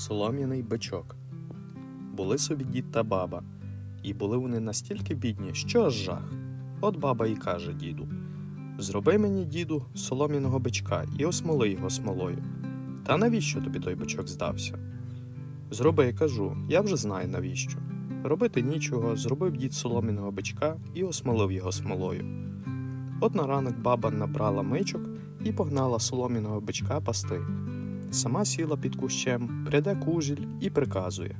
Солом'яний бичок. Були собі дід та баба, і були вони настільки бідні, що аж жах. От баба і каже діду: Зроби мені, діду, солом'яного бичка і осмоли його смолою. Та навіщо тобі той бичок здався? Зроби, кажу, я вже знаю навіщо. Робити нічого, зробив дід солом'яного бичка і осмолив його смолою. От на ранок баба набрала мичок і погнала солом'яного бичка пасти. Сама сіла під кущем, пряде кужіль і приказує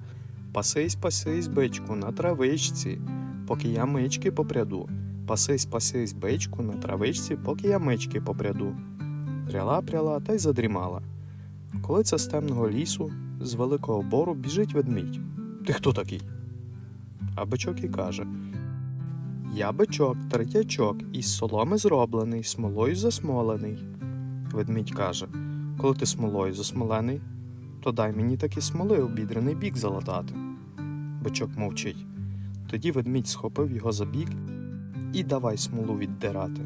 Пасись, пасись, бичку, на травичці, поки я мички попряду. Пасись, пасись, бичку, на травичці, поки я мички попряду. Пряла, пряла та й задрімала. Коли це з темного лісу, з великого бору біжить ведмідь. Ти хто такий? А бичок і каже: Я бичок, третячок, із соломи зроблений, смолою засмолений. Ведмідь каже: Коли ти смолою засмолений, то дай мені такі смоли обідрений бік залатати. Бичок мовчить. Тоді ведмідь схопив його за бік і давай смолу віддирати.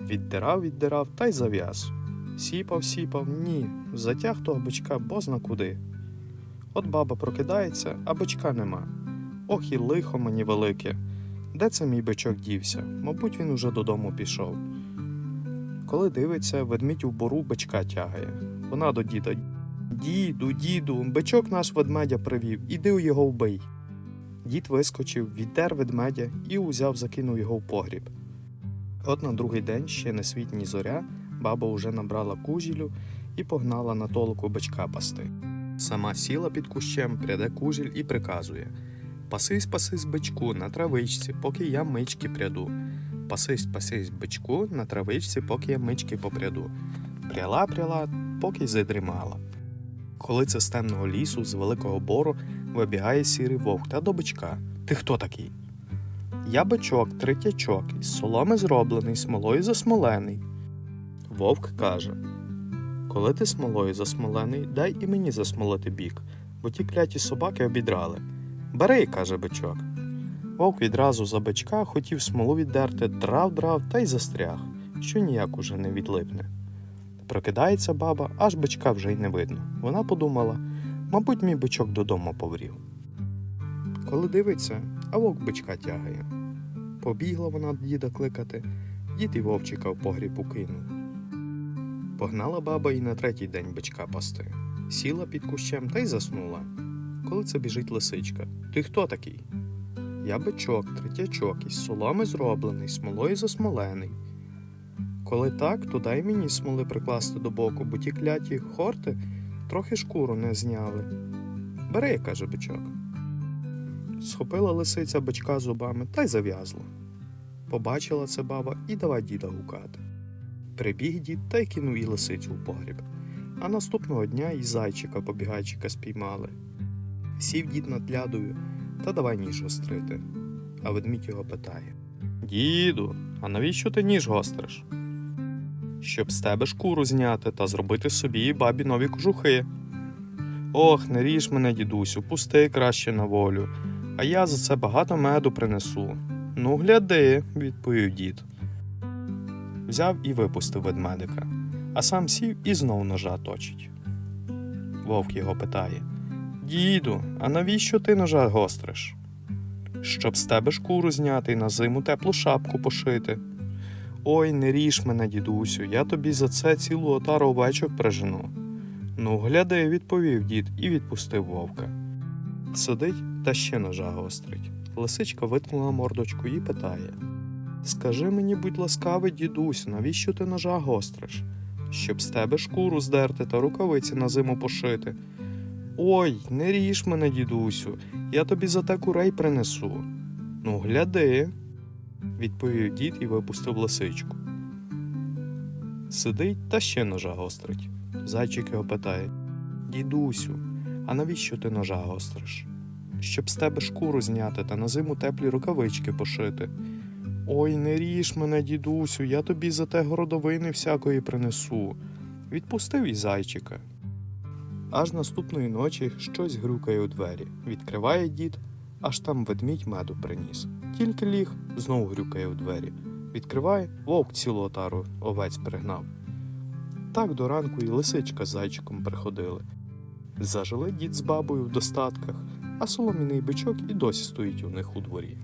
Віддирав, віддирав та й зав'яз. Сіпав, сіпав, ні, затяг того бичка бозна куди. От баба прокидається, а бичка нема. Ох і лихо мені велике. Де це мій бичок дівся? Мабуть, він уже додому пішов. Коли дивиться, ведмідь у бору бичка тягає. Вона до діда. Діду, діду, бичок наш ведмедя привів, іди у його вбий. Дід вискочив, віддер ведмедя і узяв, закинув його в погріб. От на другий день, ще не світ ні зоря, баба уже набрала кужілю і погнала на толоку бичка пасти. Сама сіла під кущем, пряде кужіль і приказує Пасись, пасись, бичку, на травичці, поки я мички пряду. Пасись, пасись, бичку, на травичці, поки я мички попряду. Пряла, пряла, поки й задрімала. Коли це з темного лісу, з великого бору, вибігає сірий вовк та до бичка. Ти хто такий? Я бичок, третячок, із соломи зроблений, смолою засмолений. Вовк каже: Коли ти смолою засмолений, дай і мені засмолити бік, бо ті кляті собаки обідрали. Бери, каже бичок. Вовк відразу за бичка хотів смолу віддерти, драв драв та й застряг, що ніяк уже не відлипне. Прокидається баба, аж бичка вже й не видно. Вона подумала, мабуть, мій бичок додому поврів. Коли дивиться, а вовк бичка тягає. Побігла вона діда кликати, дід і вовчика в погріб укинув. Погнала баба і на третій день бичка пасти. Сіла під кущем та й заснула. Коли це біжить лисичка. Ти хто такий? Я бичок, третячок, із соломи зроблений, смолою засмолений. Коли так, то дай мені смоли прикласти до боку, бо ті кляті хорти трохи шкуру не зняли. Бери, каже бичок. Схопила лисиця бичка зубами та й зав'язла. Побачила це баба і давай діда гукати. Прибіг дід та й кинув і лисицю в погріб. А наступного дня і зайчика побігайчика спіймали. Сів дід над лядою та давай ніж гострити. А ведмідь його питає: Діду, а навіщо ти ніж гостриш? Щоб з тебе шкуру зняти та зробити собі і бабі нові кожухи. Ох, не ріж мене, дідусю, пусти краще на волю, а я за це багато меду принесу. Ну, гляди, відповів дід. Взяв і випустив ведмедика, а сам сів і знов ножа точить. Вовк його питає Діду, а навіщо ти ножа гостриш? Щоб з тебе шкуру зняти і на зиму теплу шапку пошити. Ой, не ріж мене, дідусю, я тобі за це цілу отару овечок прижену. Ну, гляди, відповів дід і відпустив вовка. Сидить та ще ножа гострить. Лисичка виткнула мордочку і питає Скажи мені, будь ласкавий, дідусю, навіщо ти ножа гостриш? Щоб з тебе шкуру здерти та рукавиці на зиму пошити. Ой, не ріж мене, дідусю, я тобі за те курей принесу. Ну, гляди, відповів дід і випустив лисичку. Сидить та ще ножа гострить. Зайчик його питає Дідусю, а навіщо ти ножа гостриш? Щоб з тебе шкуру зняти та на зиму теплі рукавички пошити. Ой, не ріж мене, дідусю, я тобі за те городовини всякої принесу. Відпустив і зайчика. Аж наступної ночі щось грюкає у двері. Відкриває дід, аж там ведмідь меду приніс. Тільки ліг, знову грюкає у двері. Відкриває, вовк цілу отару овець пригнав. Так до ранку і лисичка з зайчиком приходили. Зажили дід з бабою в достатках, а соломіний бичок і досі стоїть у них у дворі.